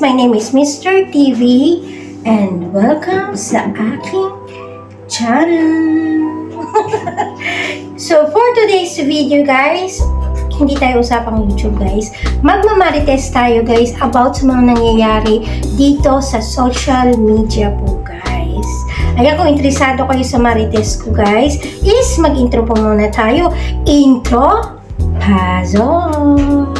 My name is Mr. TV and welcome sa aking channel. so, for today's video guys, hindi tayo usapang YouTube guys. Magmamarites tayo guys about sa mga nangyayari dito sa social media po guys. Ayan, kung interesado kayo sa marites ko guys, is mag-intro po muna tayo. Intro, puzzle!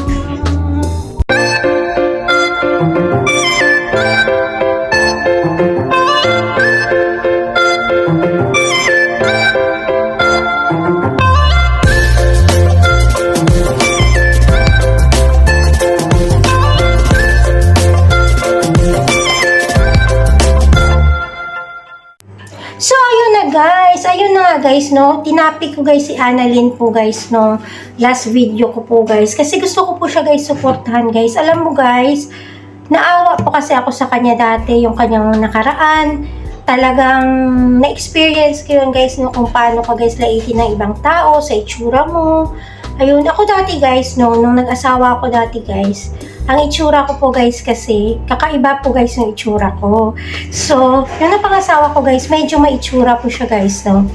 Guys. Ayun na guys, no. Tinapik ko guys si Annalyn po guys, no. Last video ko po guys. Kasi gusto ko po siya guys supportahan guys. Alam mo guys, naawa po kasi ako sa kanya dati, yung kanyang nakaraan. Talagang na-experience ko yun guys, no, kung paano ka guys laitin ng ibang tao sa itsura mo. Ayun, ako dati guys, no, nung nag-asawa ako dati guys, ang itsura ko po guys kasi, kakaiba po guys yung itsura ko. So, yung napangasawa ko guys, medyo may itsura po siya guys, no.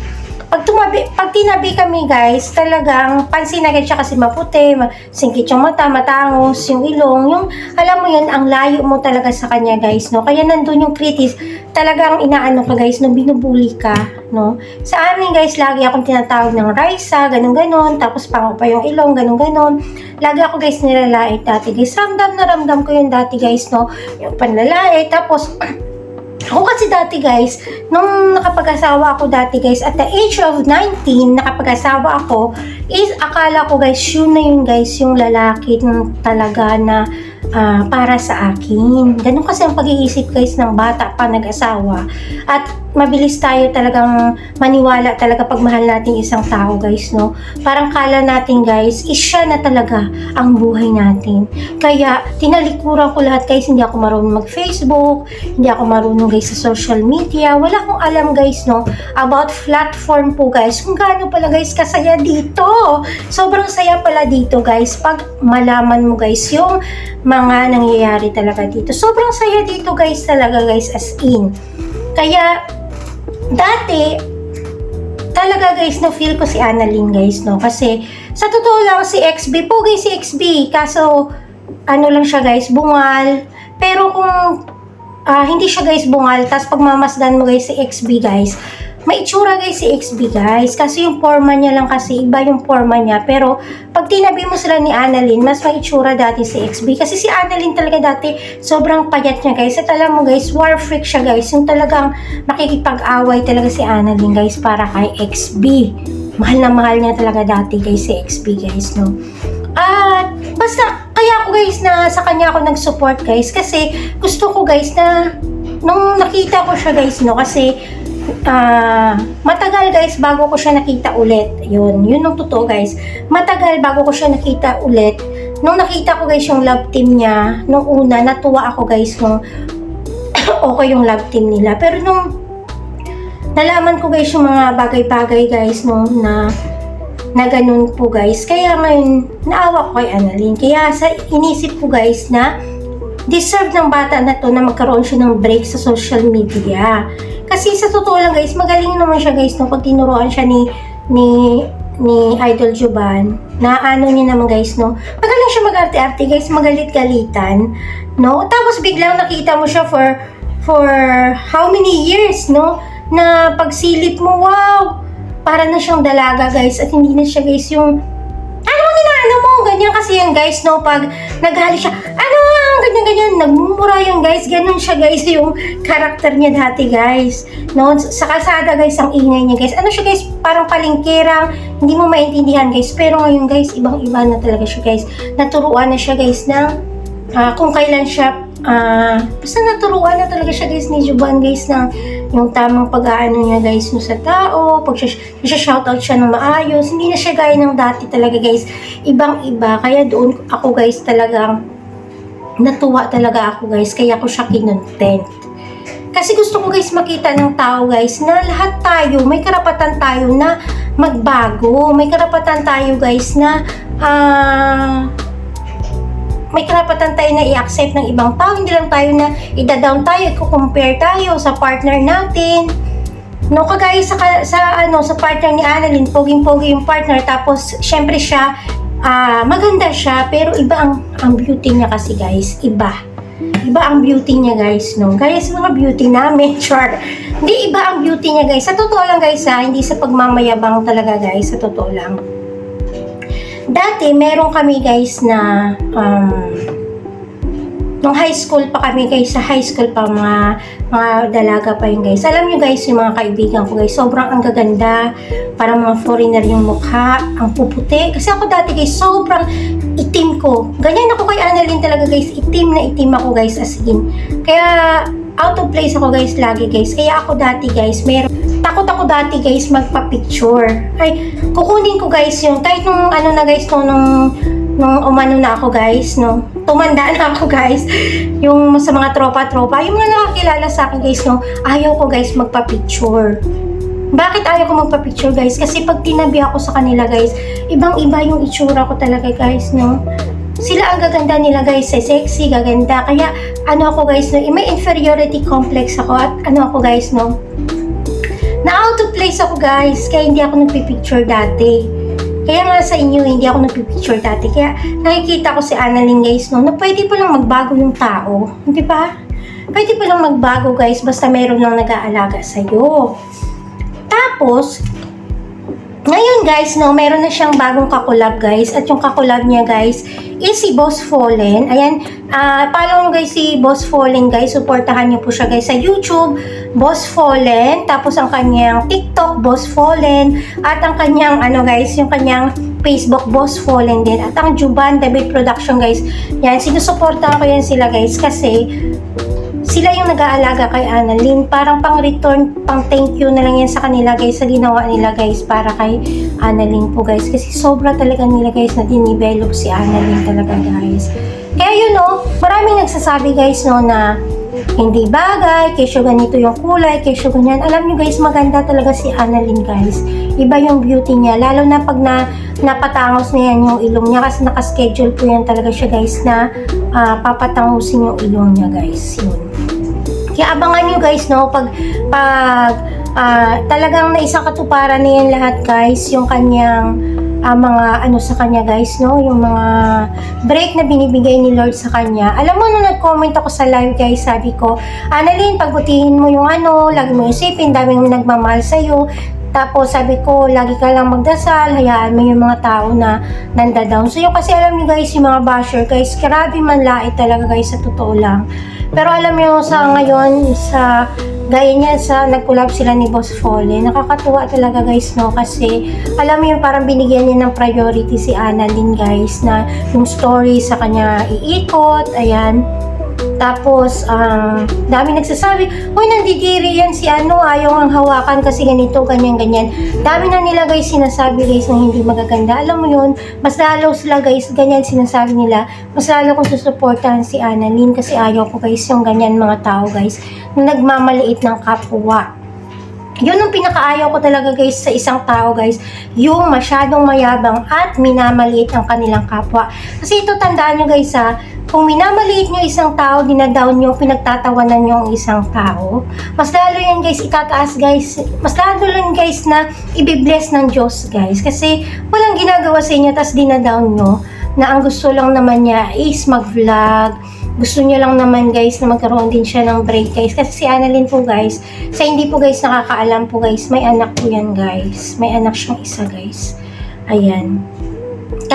Pag tumabi, pag tinabi kami guys, talagang pansin agad siya kasi maputi, ma- singkit yung mata, matangos, yung ilong, yung, alam mo yun, ang layo mo talaga sa kanya guys, no. Kaya nandun yung kritis, talagang inaano ka guys, no, binubuli ka, no. Sa amin guys, lagi akong tinatawag ng Raisa, ganun-ganon, tapos pango pa yung ilong, ganun-ganon. Lagi ako guys nilalait dati guys. Ramdam na ramdam ko yun dati guys, no. Yung panlalait, tapos ako kasi dati guys, nung nakapag-asawa ako dati guys, at the age of 19, nakapag-asawa ako, is akala ko guys, yun na yun guys, yung lalaki ng talaga na ah, para sa akin. Ganun kasi ang pag-iisip guys ng bata pa nag-asawa. At mabilis tayo talagang maniwala talaga pag mahal natin isang tao guys, no? Parang kala natin guys, is siya na talaga ang buhay natin. Kaya tinalikuran ko lahat guys, hindi ako marunong mag-Facebook, hindi ako marunong guys sa social media, wala akong alam guys, no? About platform po guys, kung gaano pala guys kasaya dito. Sobrang saya pala dito guys, pag malaman mo guys yung mga nangyayari talaga dito. Sobrang saya dito guys talaga guys as in. Kaya dati, talaga guys, na feel ko si Annalyn guys, no? Kasi, sa totoo lang, si XB, pogi si XB. Kaso, ano lang siya guys, bungal. Pero kung ah, hindi siya guys bungal, tapos pagmamasdan mo guys si XB guys, may itsura guys si XB guys. Kasi yung forma niya lang kasi, iba yung forma niya. Pero, pag tinabi mo sila ni Annalyn, mas may itsura dati si XB. Kasi si Annalyn talaga dati, sobrang payat niya guys. At alam mo guys, war freak siya guys. Yung talagang makikipag-away talaga si Annalyn guys para kay XB. Mahal na mahal niya talaga dati guys si XB guys, no? At basta, kaya ako guys na sa kanya ako nag-support guys. Kasi gusto ko guys na nung nakita ko siya guys, no? Kasi ah matagal guys bago ko siya nakita ulit. Yun, yun ang totoo guys. Matagal bago ko siya nakita ulit. Nung nakita ko guys yung love team niya, nung una, natuwa ako guys nung okay yung love team nila. Pero nung nalaman ko guys yung mga bagay-bagay guys no, na na ganun po guys. Kaya ngayon, naawa ko kay Annalyn. Kaya sa inisip ko guys na deserve ng bata na to na magkaroon siya ng break sa social media. Kasi sa totoo lang guys, magaling naman siya guys no, pag tinuruan siya ni ni ni Idol Juban, na ano niya naman guys no, magaling siya mag-arte-arte guys, magalit-galitan, no? Tapos biglang nakita mo siya for for how many years, no? Na pagsilip mo, wow! Para na siyang dalaga guys at hindi na siya guys yung ano mo ano mo, ganyan kasi yan guys, no? Pag naghali siya, ano, ganyan-ganyan, nagmumura yung guys, ganun siya guys, yung karakter niya dati guys. No? Sa kalsada guys, ang ingay niya guys. Ano siya guys, parang palingkirang, hindi mo maintindihan guys. Pero ngayon guys, ibang-iba na talaga siya guys. Naturuan na siya guys ng ah, kung kailan siya ah basta naturuan na talaga siya guys ni Juban guys ng yung tamang pag-aano niya guys no sa tao, pag siya, siya shoutout siya ng maayos, hindi na siya gaya ng dati talaga guys, ibang iba, kaya doon ako guys talagang natuwa talaga ako guys, kaya ko siya kinontent. Kasi gusto ko guys makita ng tao guys na lahat tayo, may karapatan tayo na magbago, may karapatan tayo guys na ah may karapatan tayo na i-accept ng ibang tao. Hindi lang tayo na ida-down tayo, i-compare tayo sa partner natin. No, kagaya sa, sa, ano, sa partner ni Annalyn, poging-pogi yung partner, tapos, syempre siya, ah, maganda siya, pero iba ang, ang beauty niya kasi guys, iba. Iba ang beauty niya guys, no? Guys, mga beauty namin, char. Hindi iba ang beauty niya guys. Sa totoo lang guys ha, hindi sa pagmamayabang talaga guys, sa totoo lang. Dati, meron kami guys na, um, nung high school pa kami guys, sa high school pa mga, mga dalaga pa yun guys. Alam nyo guys, yung mga kaibigan ko guys, sobrang ang gaganda, parang mga foreigner yung mukha, ang puputi. Kasi ako dati guys, sobrang itim ko. Ganyan ako kay Annalyn talaga guys, itim na itim ako guys as in. Kaya out of place ako guys lagi guys. Kaya ako dati guys, meron takot ako dati guys magpa-picture. Ay, kukunin ko guys yung kahit nung ano na guys no, nung nung umano na ako guys, no. Tumanda na ako guys. Yung sa mga tropa-tropa, yung mga nakakilala sa akin guys, no. Ayaw ko guys magpa-picture. Bakit ayaw ko magpa-picture guys? Kasi pag tinabi ako sa kanila guys, ibang-iba yung itsura ko talaga guys, no. Sila ang gaganda nila guys, eh, sexy, gaganda. Kaya ano ako guys, no, may inferiority complex ako at ano ako guys, no, na out of place ako guys, kaya hindi ako nagpipicture dati. Kaya nga sa inyo, hindi ako nagpipicture dati. Kaya nakikita ko si Annalyn guys, no, na pwede pa lang magbago yung tao. Di ba? Pwede pa lang magbago guys, basta meron lang nag-aalaga sa'yo. Tapos, ngayon guys, no, meron na siyang bagong kakulab guys. At yung kakulab niya guys is si Boss Fallen. Ayan, ah follow nyo guys si Boss Fallen guys. Supportahan niyo po siya guys sa YouTube, Boss Fallen. Tapos ang kanyang TikTok, Boss Fallen. At ang kanyang, ano guys, yung kanyang Facebook, Boss Fallen din. At ang Juban David Production guys. Yan, sinusuportahan ko yan sila guys kasi sila yung nag-aalaga kay Annalyn. Parang pang return, pang thank you na lang yan sa kanila guys, sa ginawa nila guys para kay Annalyn po guys. Kasi sobra talaga nila guys na dinivelop si Annalyn talaga guys. Kaya yun no, maraming nagsasabi guys no na hindi bagay, kesyo ganito yung kulay, kesyo ganyan. Alam nyo guys, maganda talaga si Annalyn guys. Iba yung beauty niya, lalo na pag na, napatangos na yan yung ilong niya kasi nakaschedule po yan talaga siya guys na ah, papatangusin yung ilong niya guys. Yun. Kaya abangan nyo guys, no, pag, pag ah, talagang naisang katuparan na yan lahat guys, yung kanyang ah, mga ano sa kanya guys, no, yung mga break na binibigay ni Lord sa kanya. Alam mo, nung nag-comment ako sa live guys, sabi ko, Annalyn, pagbutihin mo yung ano, lagi mo isipin, daming nagmamahal sa'yo, tapos sabi ko, lagi ka lang magdasal, hayaan mo yung mga tao na nanda-down sa'yo. Kasi alam niyo guys, yung mga basher, guys, grabe man lait talaga guys, sa totoo lang. Pero alam niyo sa ngayon, sa gaya niya sa nag-collab sila ni Boss Fallen, nakakatuwa talaga guys, no? Kasi alam mo yung parang binigyan niya ng priority si Annalyn guys, na yung story sa kanya iikot, ayan. Tapos, um, dami nagsasabi, Uy, nandidiri yan si ano, ayaw ang hawakan kasi ganito, ganyan, ganyan. Dami na nila guys sinasabi guys na hindi magaganda. Alam mo yun, mas lalo sila guys, ganyan sinasabi nila, mas lalo kong susuportahan si Annalyn kasi ayaw ko guys yung ganyan mga tao guys na nagmamaliit ng kapwa. Yun ang pinakaayaw ko talaga guys sa isang tao guys, yung masyadong mayabang at minamaliit ang kanilang kapwa. Kasi ito tandaan nyo guys ha, kung minamaliit nyo isang tao, dinadown nyo, pinagtatawanan nyo ang isang tao, mas lalo yan guys, itataas guys, mas lalo lang guys na ibibless ng Diyos guys. Kasi walang ginagawa sa inyo, tas dinadown nyo, na ang gusto lang naman niya is mag-vlog, gusto niya lang naman guys na magkaroon din siya ng break guys. Kasi si Annalyn po guys, sa hindi po guys nakakaalam po guys, may anak po yan guys. May anak siyang isa guys. Ayan.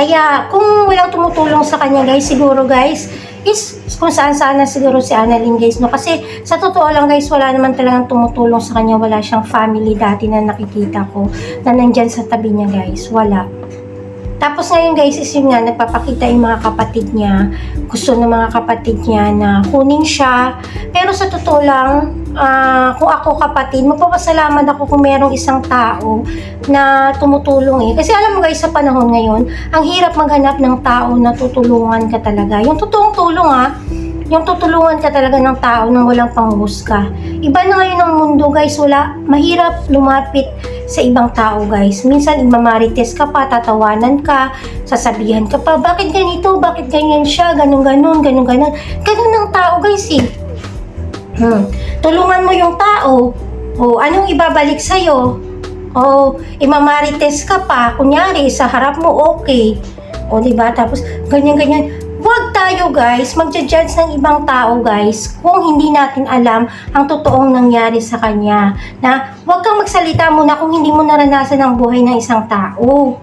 Kaya kung walang tumutulong sa kanya guys, siguro guys, is kung saan saan na siguro si Annalyn guys no? Kasi sa totoo lang guys wala naman talagang tumutulong sa kanya. Wala siyang family dati na nakikita ko na nandyan sa tabi niya guys. Wala tapos ngayon guys is yun nga, nagpapakita yung mga kapatid niya. Gusto ng mga kapatid niya na kunin siya. Pero sa totoo lang, ah, kung ako kapatid, magpapasalamat ako kung merong isang tao na tumutulong eh. Kasi alam mo guys, sa panahon ngayon, ang hirap maghanap ng tao na tutulungan ka talaga. Yung totoong tulong ah, yung tutulungan ka talaga ng tao nang walang panghusga. Iba na ngayon ang mundo guys, wala, mahirap lumapit sa ibang tao guys. Minsan imamarites ka pa, tatawanan ka, sasabihan ka pa, bakit ganito, bakit ganyan siya, ganun ganun, ganun ganun. Ganun ang tao guys eh. Hmm. Tulungan mo yung tao. O anong ibabalik sa'yo? O imamarites ka pa, kunyari sa harap mo okay. O di ba? Tapos ganyan ganyan. Huwag tayo guys magja-judge ng ibang tao guys kung hindi natin alam ang totoong nangyari sa kanya. Na huwag kang magsalita muna kung hindi mo naranasan ang buhay ng isang tao.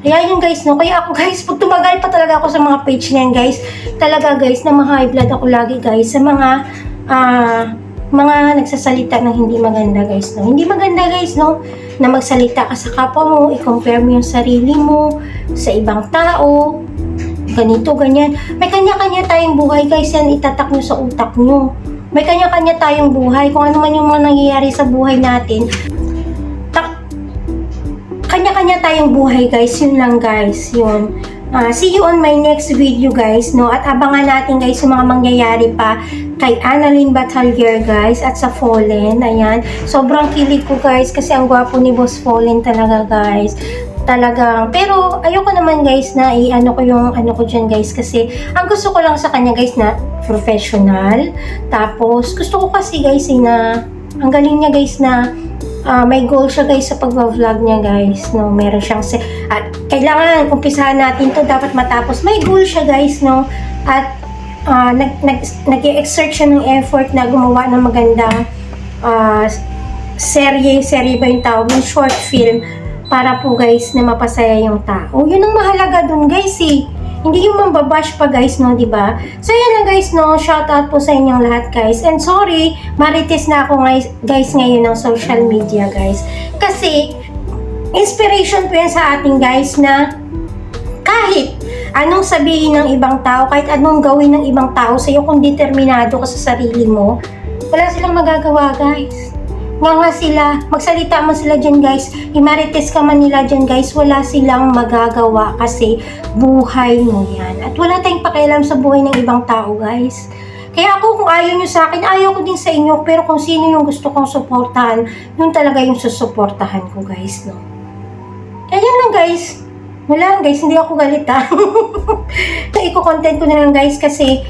Kaya yun guys, no? Kaya ako guys, pag tumagal pa talaga ako sa mga page niyan guys, talaga guys, na high blood ako lagi guys sa mga ah mga nagsasalita ng hindi maganda guys, no? Hindi maganda guys, no? Na magsalita ka sa kapwa mo, i-compare mo yung sarili mo sa ibang tao, ganito, ganyan. May kanya-kanya tayong buhay guys, yan itatak nyo sa utak nyo. May kanya-kanya tayong buhay, kung ano man yung mga nangyayari sa buhay natin. Tak kanya-kanya tayong buhay guys, yun lang guys, yun. Ah, see you on my next video guys, no? At abangan natin guys yung mga mangyayari pa kay Annalyn Batalier guys at sa Fallen, ayan. Sobrang kilig ko guys kasi ang gwapo ni Boss Fallen talaga guys. Talagang, pero ayoko naman guys na i-ano ko yung ano ko dyan guys kasi ang gusto ko lang sa kanya guys na professional. Tapos gusto ko kasi guys eh, na ang galing niya guys na ah, may goal siya guys sa pag-vlog niya guys no? Meron siyang se- at kailangan umpisahan natin to. Dapat matapos. May goal siya guys no? At ah, nag nag nag-exert siya ng effort na gumawa ng magandang ah, serye serye ba yung tawag? Yung short film para po guys na mapasaya yung tao yun ang mahalaga dun guys eh hindi yung mambabash pa guys, no, di ba? So, yan lang guys, no. Shout out po sa inyong lahat guys. And sorry, marites na ako guys, guys ngayon ng social media guys. Kasi, inspiration po yan sa ating guys na kahit anong sabihin ng ibang tao, kahit anong gawin ng ibang tao sa iyo kung determinado ka sa sarili mo, wala silang magagawa guys. Nga sila, magsalita mo sila dyan guys, imarites ka man nila dyan guys, wala silang magagawa kasi buhay mo yan. At wala tayong pakialam sa buhay ng ibang tao guys. Kaya ako kung ayaw nyo sa akin, ayaw ko din sa inyo, pero kung sino yung gusto kong suportahan, yun talaga yung susuportahan ko guys, no? Kaya yan lang guys. Wala lang guys, hindi ako galit ha. so, iko-content ko na lang guys kasi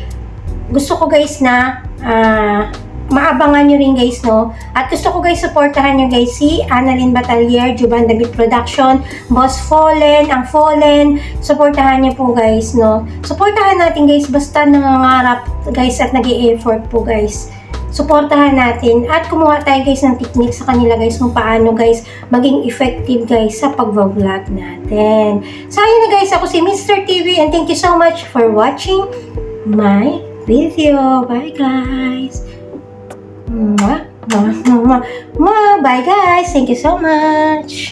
gusto ko guys na ah, maabangan nyo rin guys, no? At gusto ko guys, supportahan nyo guys si Annalyn Batalier, Juban David Production, Boss Fallen, ang Fallen, supportahan nyo po guys, no? Supportahan natin guys, basta nangangarap guys at nag effort po guys. Supportahan natin at kumuha tayo guys ng technique sa kanila guys kung paano guys maging effective guys sa pag-vlog natin. So ayun na guys, ako si Mr. TV and thank you so much for watching my video. Bye guys! Mwah, mwah, mwah, mwah. Bye guys. Thank you so much.